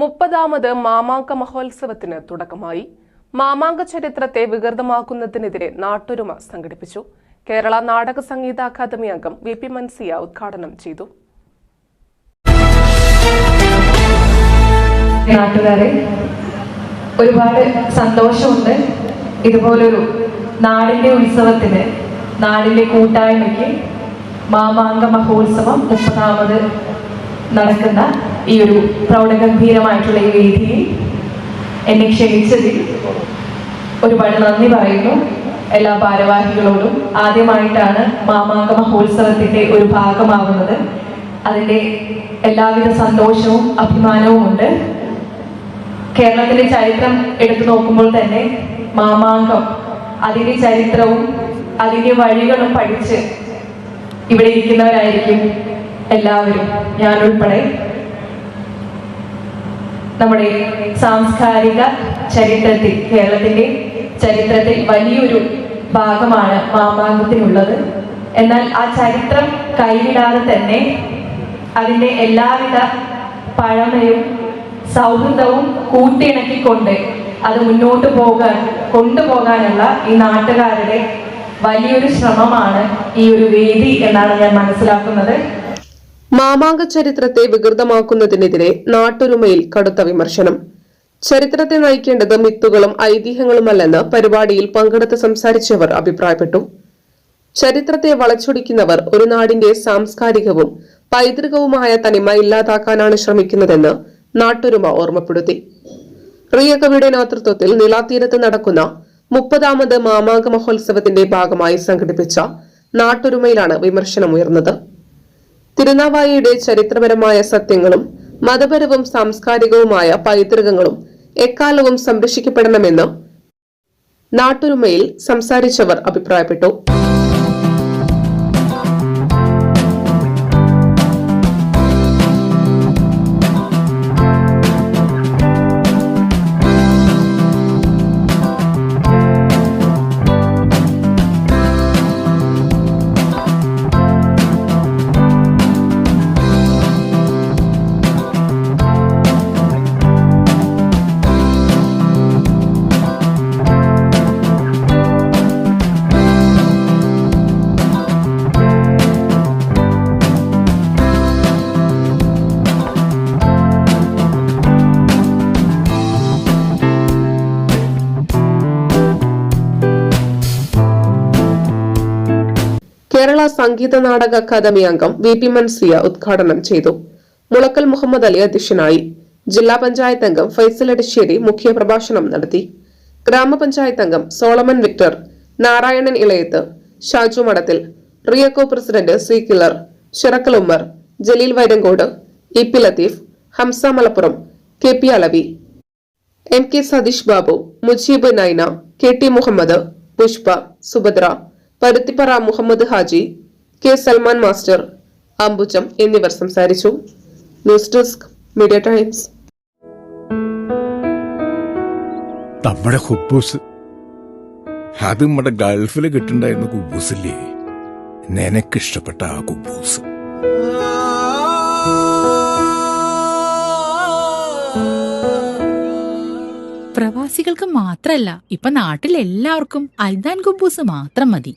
മുപ്പതാമത് മാമാങ്ക മഹോത്സവത്തിന് തുടക്കമായി. മാമാങ്ക ചരിത്രത്തെ വികൃതമാക്കുന്നതിനെതിരെ നാട്ടൊരുമ സംഘടിപ്പിച്ചു. കേരള നാടക സംഗീത അക്കാദമി അംഗം വി പി മൻസിയ ഉദ്ഘാടനം ചെയ്തു. നാട്ടുകാരെ ഒരുപാട് സന്തോഷമുണ്ട്. ഇതുപോലൊരു നാടിന്റെ ഉത്സവത്തിന് നാടിന്റെ കൂട്ടായ്മയ്ക്ക് മാമാങ്ക മഹോത്സവം മുപ്പതാമത് നടക്കുന്ന ഈ ഒരു പ്രൗഢഗംഭീരമായിട്ടുള്ള ഈ വേദിയിൽ എന്നെ ക്ഷണിച്ചതിൽ ഒരുപാട് നന്ദി പറയുന്നു. എല്ലാ ഭാരവാഹികളോടും ആദ്യമായിട്ടാണ് മാമാങ്ക മഹോത്സവത്തിന്റെ ഒരു ഭാഗമാകുന്നത് അതിന്റെ എല്ലാവിധ സന്തോഷവും അഭിമാനവും ഉണ്ട്. കേരളത്തിലെ ചരിത്രം എടുത്തു നോക്കുമ്പോൾ തന്നെ മാമാങ്കം അതിന്റെ ചരിത്രവും അതിന്റെ വഴികളും പഠിച്ച് ഇവിടെ ഇരിക്കുന്നവരായിരിക്കും എല്ലാവരും. ഞാൻ ഉൾപ്പെടെ നമ്മുടെ സാംസ്കാരിക ചരിത്രത്തിൽ കേരളത്തിന്റെ ചരിത്രത്തിൽ വലിയൊരു ഭാഗമാണ് മാമാങ്കത്തിനുള്ളത്. എന്നാൽ ആ ചരിത്രം കൈവിടാതെ തന്നെ അതിന്റെ എല്ലാവിധ പഴമയും സൗഹൃദവും കൂട്ടിയിണക്കിക്കൊണ്ട് അത് മുന്നോട്ട് പോകാൻ കൊണ്ടുപോകാനുള്ള ഈ നാട്ടുകാരുടെ വലിയൊരു ശ്രമമാണ് ഈ ഒരു വേദി എന്നാണ് ഞാൻ മനസ്സിലാക്കുന്നത്. മാമാങ്ക ചരിത്രത്തെ വികൃതമാക്കുന്നതിനെതിരെ നാട്ടൊരുമയിൽ കടുത്ത വിമർശനം. ചരിത്രത്തെ നയിക്കേണ്ടത് മിത്തുകളും ഐതിഹ്യങ്ങളുമല്ലെന്ന് പരിപാടിയിൽ പങ്കെടുത്ത് സംസാരിച്ചവർ അഭിപ്രായപ്പെട്ടു. ചരിത്രത്തെ വളച്ചൊടിക്കുന്നവർ ഒരു നാടിന്റെ സാംസ്കാരികവും പൈതൃകവുമായ തനിമ ഇല്ലാതാക്കാനാണ് ശ്രമിക്കുന്നതെന്ന് നാട്ടൊരുമ ഓർമ്മപ്പെടുത്തി. റിയ കവിയുടെ നേതൃത്വത്തിൽ നിലാത്തീരത്ത് നടക്കുന്ന മുപ്പതാമത് മാമാങ്ക മഹോത്സവത്തിന്റെ ഭാഗമായി സംഘടിപ്പിച്ച നാട്ടൊരുമയിലാണ് വിമർശനമുയർന്നത്. തിരുനാവായയുടെ ചരിത്രപരമായ സത്യങ്ങളും മതപരവും സാംസ്കാരികവുമായ പൈതൃകങ്ങളും എക്കാലവും സംരക്ഷിക്കപ്പെടണമെന്ന് നാട്ടുരുമയിൽ സംസാരിച്ചവർ അഭിപ്രായപ്പെട്ടു കേരള സംഗീത നാടക അക്കാദമി അംഗം വി പി മൻസിയ ഉദ്ഘാടനം ചെയ്തു. മുളക്കൽ മുഹമ്മദ് അലി അധ്യക്ഷനായി. ജില്ലാ പഞ്ചായത്ത് അംഗം ഫൈസൽ അടിശ്ശേരി മുഖ്യപ്രഭാഷണം നടത്തി. ഗ്രാമപഞ്ചായത്ത് അംഗം സോളമൻ വിക്ടർ നാരായണൻ ഇളയത്ത് ഷാജു മഠത്തിൽ റിയക്കോ president C killer Shirakkal Ummer Jaleel Vairankode E P Latheef Hamza Malappuram K P Alavi M K Satheesh Babu Mujeeb Naina K T Muhammad Pushpa Subhadra Paruthippara Muhammad Haji K Salman master Ambujam എന്നിവർ സംസാരിച്ചു. News desk Media Times. നമ്മുടെ ഹുബൂസ്. അത് നമ്മുടെ ഗൾഫിൽ കിട്ടുണ്ടായിരുന്ന കുബൂസില്ലേ? നിനക്കിഷ്ടപ്പെട്ട ആ കുബൂസ്. പ്രവാസികൾക്ക് മാത്രല്ല ഇപ്പൊ നാട്ടിൽ എല്ലാവർക്കും അൽദാൻ കുബൂസ് മാത്രം മതി.